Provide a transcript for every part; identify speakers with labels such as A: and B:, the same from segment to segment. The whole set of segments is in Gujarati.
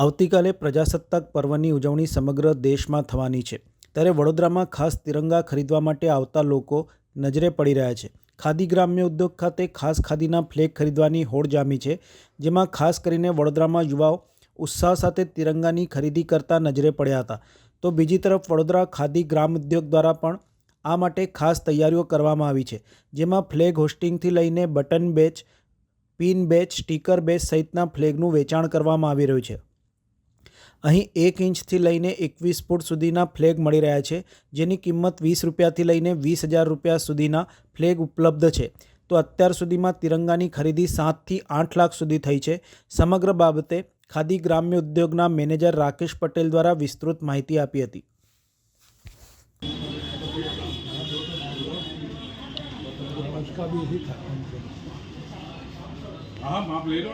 A: આવતીકાલે પ્રજાસત્તાક પર્વની ઉજવણી સમગ્ર દેશમાં થવાની છે. ત્યારે વડોદરામાં ખાસ તિરંગા ખરીદવા માટે આવતા લોકો નજરે પડી રહ્યા છે. ખાદી ગ્રામ્ય ઉદ્યોગ ખાતે ખાસ ખાદીના ફ્લેગ ખરીદવાની હોડ જામી છે, જેમાં ખાસ કરીને વડોદરામાં યુવાઓ ઉત્સાહ સાથે તિરંગાની ખરીદી કરતા નજરે પડ્યા હતા. તો બીજી તરફ વડોદરા ખાદી ગ્રામ ઉદ્યોગ દ્વારા પણ આ માટે ખાસ તૈયારીઓ કરવામાં આવી છે, જેમાં ફ્લેગ હોસ્ટિંગથી લઈને button badge, pin badge, sticker badge સહિતના ફ્લેગનું વેચાણ કરવામાં આવી રહ્યું છે. અહીં એક ઇંચથી લઈને એકવીસ ફૂટ સુધીના ફ્લેગ મળી રહ્યા છે જેની કિંમત વીસ રૂપિયાથી લઈને વીસ હજાર રૂપિયા સુધીના ફ્લેગ ઉપલબ્ધ છે તો અત્યાર સુધીમાં તિરંગાની ખરીદી સાતથી આઠ લાખ સુધી થઈ છે સમગ્ર બાબતે ખાદી ગ્રામ્ય ઉદ્યોગના મેનેજર રાકેશ પટેલ દ્વારા વિસ્તૃત માહિતી આપી હતી
B: उसका भी यही था
C: हाँ माप ले लो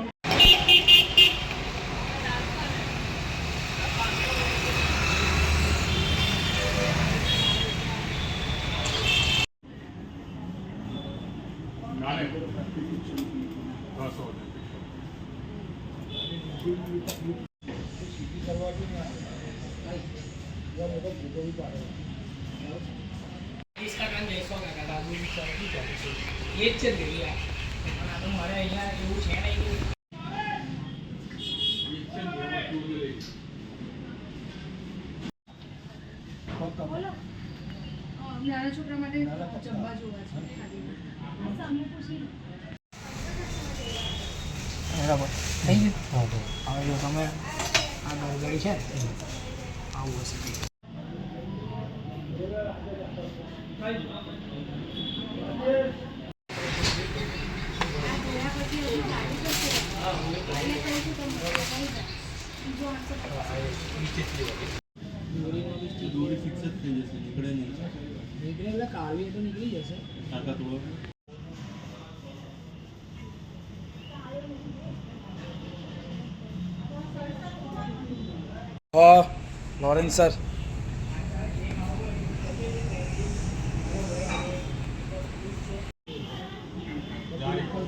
D: એ જ છે દેવી આ તો મારે અહીંયા એવું છે નહીં
E: નાના છોકરા માટે જમવા જોવા છે
D: બરાબર. થઈ ગયું? હવે જો તમે આ ગળગડી છે ને આવું હશે.
F: દોરી ફિક્સ જ થઈ જશે નીકળે નહીં.
D: નીકળે એટલે કાળવી તો નીકળી જશે.
F: તાકાત
B: को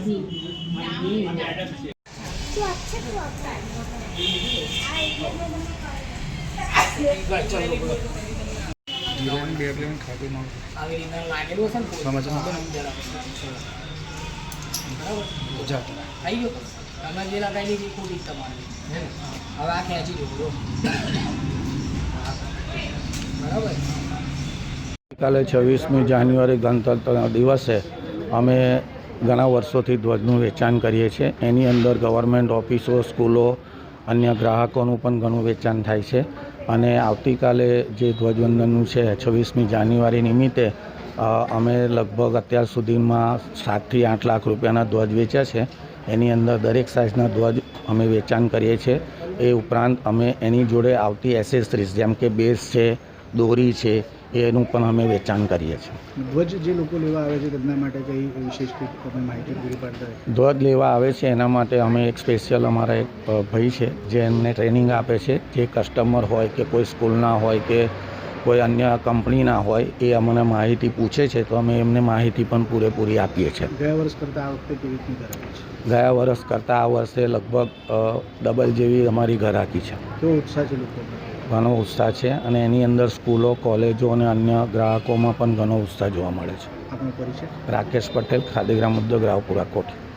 B: भी
G: હિરોઈન બે પ્લેન ખાતી માં
D: બરાબર
G: જા
D: ગયો. તમે જે લગાવેલી છે ખોટી તમારી. હે ને? હવે આ ખેંચી દો બરાબર?
H: કાલે છવ્વીસમી જાન્યુઆરી ગણતંત્રના દિવસે અમે ઘણા વર્ષોથી ધ્વજનું વેચાણ કરીએ છીએ. એની અંદર ગવર્મેન્ટ ઓફિસો સ્કૂલો અન્ય ગ્રાહકોનું પણ ઘણું વેચાણ થાય છે. અને આવતીકાલે જે ધ્વજવંદનનું છે છવ્વીસમી જાન્યુઆરી નિમિત્તે અમે લગભગ અત્યાર સુધીમાં સાતથી આઠ લાખ રૂપિયાના ધ્વજ વેચ્યા છે. એની અંદર દરેક સાઇઝના ધ્વજ અમે વેચાણ કરીએ છીએ. એ ઉપરાંત અમે એની જોડે આવતી એસેસરીઝ જેમ કે બેઝ છે દોરી છે એનું પણ અમે વેચાણ કરીએ છીએ.
G: ધ્વજ જે લોકો લેવા આવે છે તેમના માટે કઈ વિશેષ તમે માહિતી પૂરી પાડતા
H: ધ્વજ લેવા આવે છે એના માટે અમે એક સ્પેશિયલ અમારા એક ભાઈ છે જે એમને ટ્રેનિંગ આપે છે. જે કસ્ટમર હોય કે કોઈ સ્કૂલના હોય કે કોઈ અન્ય કંપનીના હોય એ અમને માહિતી પૂછે છે તો અમે એમને માહિતી પણ પૂરેપૂરી આપીએ છીએ.
G: ગયા વર્ષ કરતાં આ વખતે કેવી રીતે
H: ગયા વર્ષ કરતાં આ વર્ષે લગભગ ડબલ જેવી અમારી ઘરાકી છે.
G: કેવો ઉત્સાહ છે લોકો
H: ઘણો ઉત્સાહ છે અને એની અંદર સ્કૂલો કોલેજો અને અન્ય ગ્રાહકોમાં પણ ઘણો ઉત્સાહ જોવા મળે છે. રાકેશ પટેલ ખાદીગ્રામ ઉદ્યોગ રાવપુરા કોઠી.